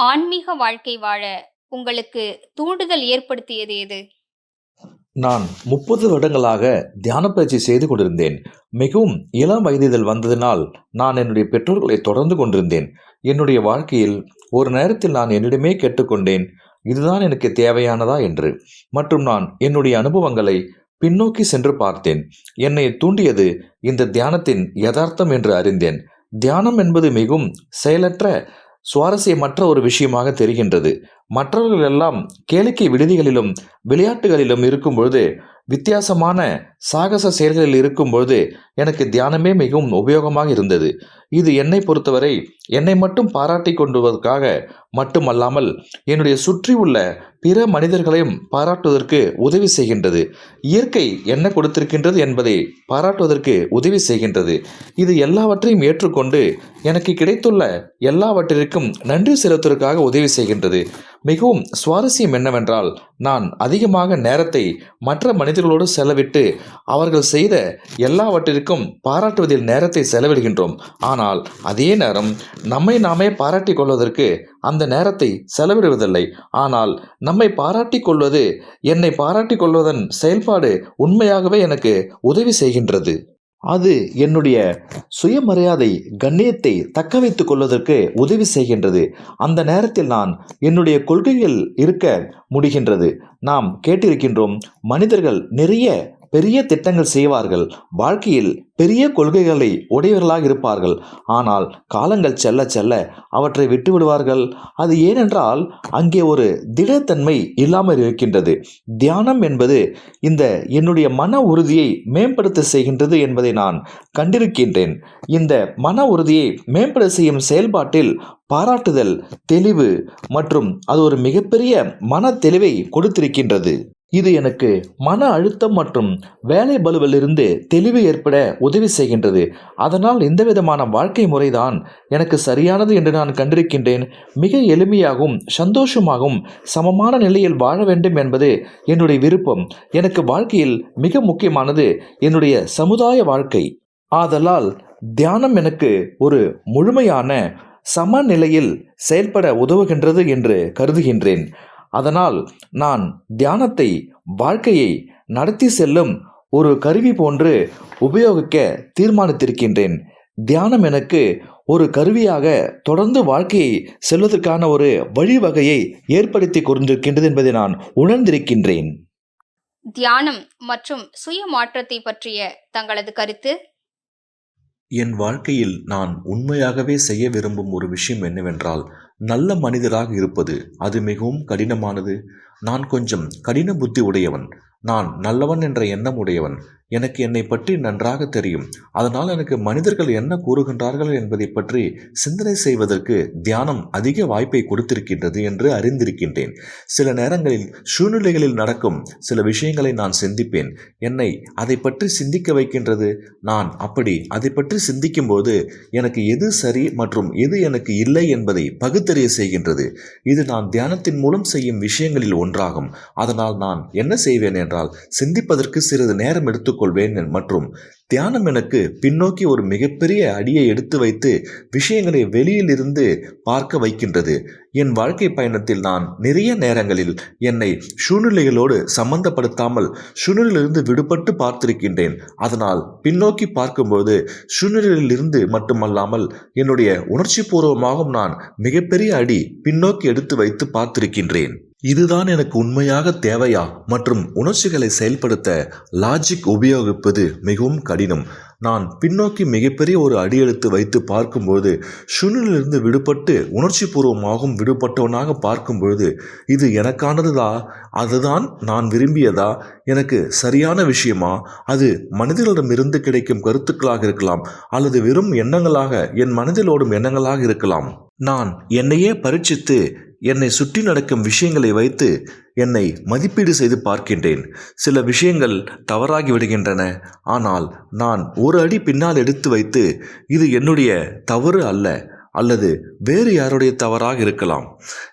ஆன்மீக வாழ்க்கை வாழ உங்களுக்கு தூண்டுதல் ஏற்படுத்தியது எது? நான் முப்பது வருடங்களாக தியான பயிற்சி செய்து கொண்டிருந்தேன். மிகவும் இளம் வயதில் வந்ததினால் நான் என்னுடைய பெற்றோர்களை தொடர்ந்து கொண்டிருந்தேன். என்னுடைய வாழ்க்கையில் ஒரு நேரத்தில் நான் என்னிடமே கேட்டுக்கொண்டேன் இதுதான் எனக்கு தேவையானதா? என்று. மற்றும் நான் என்னுடைய அனுபவங்களை பின்னோக்கி சென்று பார்த்தேன். என்னை தூண்டியது இந்த தியானத்தின் யதார்த்தம் என்று அறிந்தேன். தியானம் என்பது மிகவும் செயலற்ற சுவாரஸ்யமற்ற ஒரு விஷயமாக தெரிகின்றது. மற்றவர்கள் எல்லாம் கேளிக்கை விடுதிகளிலும் விளையாட்டுகளிலும் இருக்கும் பொழுது வித்தியாசமான சாகச செயல்களில் இருக்கும் பொழுது எனக்கு தியானமே மிகவும் உபயோகமாக இருந்தது. இது என்னை பொறுத்தவரை என்னை மட்டும் பாராட்டி கொண்டுவதற்காக மட்டுமல்லாமல் என்னுடைய சுற்றி உள்ள பிற மனிதர்களையும் பாராட்டுவதற்கு உதவி செய்கின்றது. இயற்கை என்ன கொடுத்திருக்கின்றது என்பதை பாராட்டுவதற்கு உதவி செய்கின்றது. இது எல்லாவற்றையும் ஏற்றுக்கொண்டு எனக்கு கிடைத்துள்ள எல்லாவற்றிற்கும் நன்றி செலுத்துவதற்காக உதவி செய்கின்றது. மிகவும் சுவாரஸ்யம் என்னவென்றால் நான் அதிகமாக நேரத்தை மற்ற மனிதர்களோடு செலவிட்டு அவர்கள் செய்த எல்லாவற்றிற்கும் பாராட்டுவதில் நேரத்தை செலவிடுகின்றோம். ஆனால் அதே நேரம் நம்மை நாமே பாராட்டிக் கொள்வதற்கு அந்த நேரத்தை செலவிடுவதில்லை. ஆனால் நம்மை பாராட்டிக் கொள்வது என்னை பாராட்டிக் கொள்வதன் செயல்பாடு உண்மையாகவே எனக்கு உதவி செய்கின்றது. அது என்னுடைய சுயமரியாதை கண்ணியத்தை தக்க வைத்துக் கொள்வதற்கு உதவி செய்கின்றது. அந்த நேரத்தில் நான் என்னுடைய கொள்கைகள் இருக்க முடிகின்றது. நாம் கேட்டிருக்கின்றோம் மனிதர்கள் நிறைய பெரிய திட்டங்கள் செய்வார்கள். வாழ்க்கையில் பெரிய கொள்கைகளை உடையவர்களாக இருப்பார்கள். ஆனால் காலங்கள் செல்ல செல்ல அவற்றை விட்டு விடுவார்கள். அது ஏனென்றால் அங்கே ஒரு திடத்தன்மை இல்லாமல் இருக்கின்றது. தியானம் என்பது இந்த என்னுடைய மன உறுதியை மேம்படுத்த செய்கின்றது என்பதை நான் கண்டிருக்கின்றேன். இந்த மன உறுதியை மேம்பட செய்யும் செயல்பாட்டில் பாராட்டுதல் தெளிவு மற்றும் அது ஒரு மிகப்பெரிய மன தெளிவை கொடுத்திருக்கின்றது. இது எனக்கு மன அழுத்தம் மற்றும் வேலை பலுவிலிருந்து தெளிவு ஏற்பட உதவி செய்கின்றது. அதனால் இந்த விதமான வாழ்க்கை முறைதான் எனக்கு சரியானது என்று நான் கண்டிருக்கின்றேன். மிக எளிமையாகவும் சந்தோஷமாகவும் சமமான நிலையில் வாழ வேண்டும் என்பது என்னுடைய விருப்பம். எனக்கு வாழ்க்கையில் மிக முக்கியமானது என்னுடைய சமுதாய வாழ்க்கை. ஆதலால் தியானம் எனக்கு ஒரு முழுமையான சமநிலையில் செயல்பட உதவுகின்றது என்று கருதுகின்றேன். அதனால் நான் தியானத்தை வாழ்க்கையை நடத்தி செல்லும் ஒரு கருவி போன்று உபயோகிக்க தீர்மானித்திருக்கின்றேன். தியானம் எனக்கு ஒரு கருவியாக தொடர்ந்து வாழ்க்கையை செல்வதற்கான ஒரு வழிவகையை ஏற்படுத்தி கொண்டிருக்கின்றது என்பதை நான் உணர்ந்திருக்கின்றேன். தியானம் மற்றும் சுய மாற்றத்தை பற்றிய தங்களது கருத்து? என் வாழ்க்கையில் நான் உண்மையாகவே செய்ய விரும்பும் ஒரு விஷயம் என்னவென்றால் நல்ல மனிதராக இருப்பது அது மிகவும் கடினமானது. நான் கொஞ்சம் கடின புத்தி உடையவன். நான் நல்லவன் என்ற எண்ணம் உடையவன். எனக்கு என்னை பற்றி நன்றாக தெரியும். அதனால் எனக்கு மனிதர்கள் என்ன கூறுகின்றார்கள் என்பதை பற்றி சிந்தனை செய்வதற்கு தியானம் அதிக வாய்ப்பை கொடுத்திருக்கின்றது என்று அறிந்திருக்கின்றேன். சில நேரங்களில் சூழ்நிலைகளில் நடக்கும் சில விஷயங்களை நான் சிந்திப்பேன். என்னை அதை பற்றி சிந்திக்க வைக்கின்றது? நான் அப்படி அதை பற்றி சிந்திக்கும்போது எனக்கு எது சரி மற்றும் எது எனக்கு இல்லை என்பதை பகுத்தறிய செய்கின்றது. இது நான் தியானத்தின் மூலம் செய்யும் விஷயங்களில் ஒன்று. ஒன்றாகும். அதனால் நான் என்ன செய்வேன் என்றால் சிந்திப்பதற்கு சிறிது நேரம் எடுத்துக்கொள்வேன் மற்றும் தியானம் எனக்கு பின்னோக்கி ஒரு மிகப்பெரிய அடியை எடுத்து வைத்து விஷயங்களை வெளியிலிருந்து பார்க்க வைக்கின்றது. என் வாழ்க்கை பயணத்தில் நான் நிறைய நேரங்களில் என்னை சூழ்நிலைகளோடு சம்பந்தப்படுத்தாமல் சூழ்நிலையிலிருந்து விடுபட்டு பார்த்திருக்கின்றேன். அதனால் பின்னோக்கி பார்க்கும்போது சூழ்நிலையிலிருந்து மட்டுமல்லாமல் என்னுடைய உணர்ச்சி பூர்வமாகவும் நான் மிகப்பெரிய அடி பின்னோக்கி எடுத்து வைத்து பார்த்திருக்கின்றேன். இதுதான் எனக்கு உண்மையாக தேவையா? மற்றும் உணர்ச்சிகளை செயல்படுத்த லாஜிக் உபயோகிப்பது மிகவும் கடினம். நான் பின்னோக்கி மிகப்பெரிய ஒரு அடியெடுத்து வைத்து பார்க்கும்போது சுனிலிருந்து விடுபட்டு உணர்ச்சி பூர்வமாகவும் விடுபட்டவனாக பார்க்கும்பொழுது இது எனக்கானதுதா? அதுதான் நான் விரும்பியதா? எனக்கு சரியான விஷயமா? அது மனிதர்களிடமிருந்து கிடைக்கும் கருத்துக்களாக இருக்கலாம் அல்லது வெறும் எண்ணங்களாக என் மனதில் ஓடும் எண்ணங்களாக இருக்கலாம். நான் என்னையே பரீட்சித்து என்னை சுற்றி நடக்கும் விஷயங்களை வைத்து என்னை மதிப்பீடு செய்து பார்க்கின்றேன். சில விஷயங்கள் தவறாகி விடுகின்றன. ஆனால் நான் ஒரு அடி பின்னால் எடுத்து வைத்து இது என்னுடைய தவறு அல்ல அல்லது வேறு யாருடைய தவறாக இருக்கலாம்.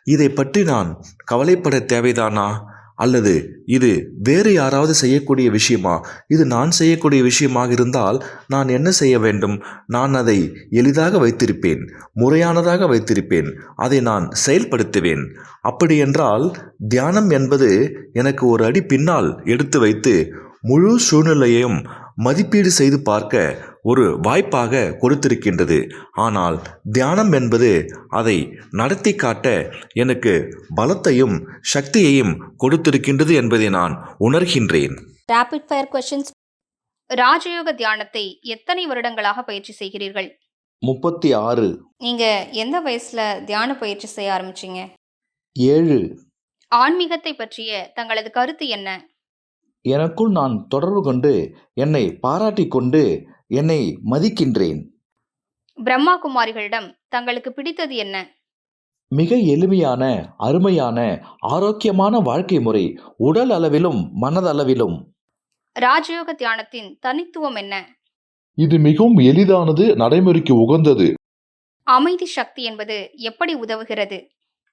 இதை பற்றி நான் கவலைப்பட தேவைதானா? அல்லது இது வேறு யாராவது செய்யக்கூடிய விஷயமா? இது நான் செய்யக்கூடிய விஷயமாக இருந்தால் நான் என்ன செய்ய வேண்டும்? நான் அதை எளிதாக வைத்திருப்பேன் முறையானதாக வைத்திருப்பேன் அதை நான் செயல்படுத்துவேன். அப்படியென்றால் தியானம் என்பது எனக்கு ஒரு அடி பின்னால் எடுத்து வைத்து முழு சூழ்நிலையையும் மதிப்பீடு செய்து பார்க்க ஒரு வாய்ப்பாக கொடுத்திருக்கின்றது. ஆனால் தியானம் என்பது அதை நடத்தி காட்ட எனக்கு பலத்தையும் சக்தியையும் கொடுத்திருக்கின்றது என்பதை நான் உணர்கின்றேன். ரேபிட் ஃபயர் கொஸ்டின்ஸ் ராஜயோக தியானத்தை எத்தனை வருடங்களாக பயிற்சி செய்கிறீர்கள்? முப்பத்தி ஆறு. நீங்க எந்த வயசுல தியான பயிற்சி செய்ய ஆரம்பிச்சீங்க? ஏழு. ஆன்மீகத்தை பற்றிய தங்களது கருத்து என்ன? எனக்குள் நான் தொடர்பு கொண்டு என்னை பாராட்டிக் கொண்டு என்னை மதிக்கின்றேன். பிரம்மா குமாரிகளிடம் தங்களுக்கு பிடித்தது என்ன? மிக எளிமையான அருமையான ஆரோக்கியமான வாழ்க்கை முறை உடல் அளவிலும் மனதளவிலும். ராஜயோக தியானத்தின் தனித்துவம் என்ன? இது மிகவும் எளிதானது நடைமுறைக்கு உகந்தது. அமைதி சக்தி என்பது எப்படி உதவுகிறது?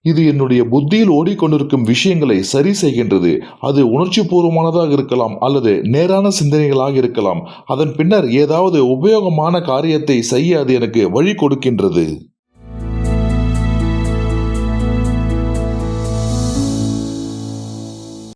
இது என்னுடைய புத்தியில் ஓடிக்கொண்டிருக்கும் விஷயங்களை சரி செய்கின்றது. அது உணர்ச்சி பூர்வமானதாக இருக்கலாம் அல்லது நேரான சிந்தனைகளாக இருக்கலாம். அதன் பின்னர் ஏதாவது உபயோகமான காரியத்தை செய்ய அது எனக்கு வழி கொடுக்கின்றது.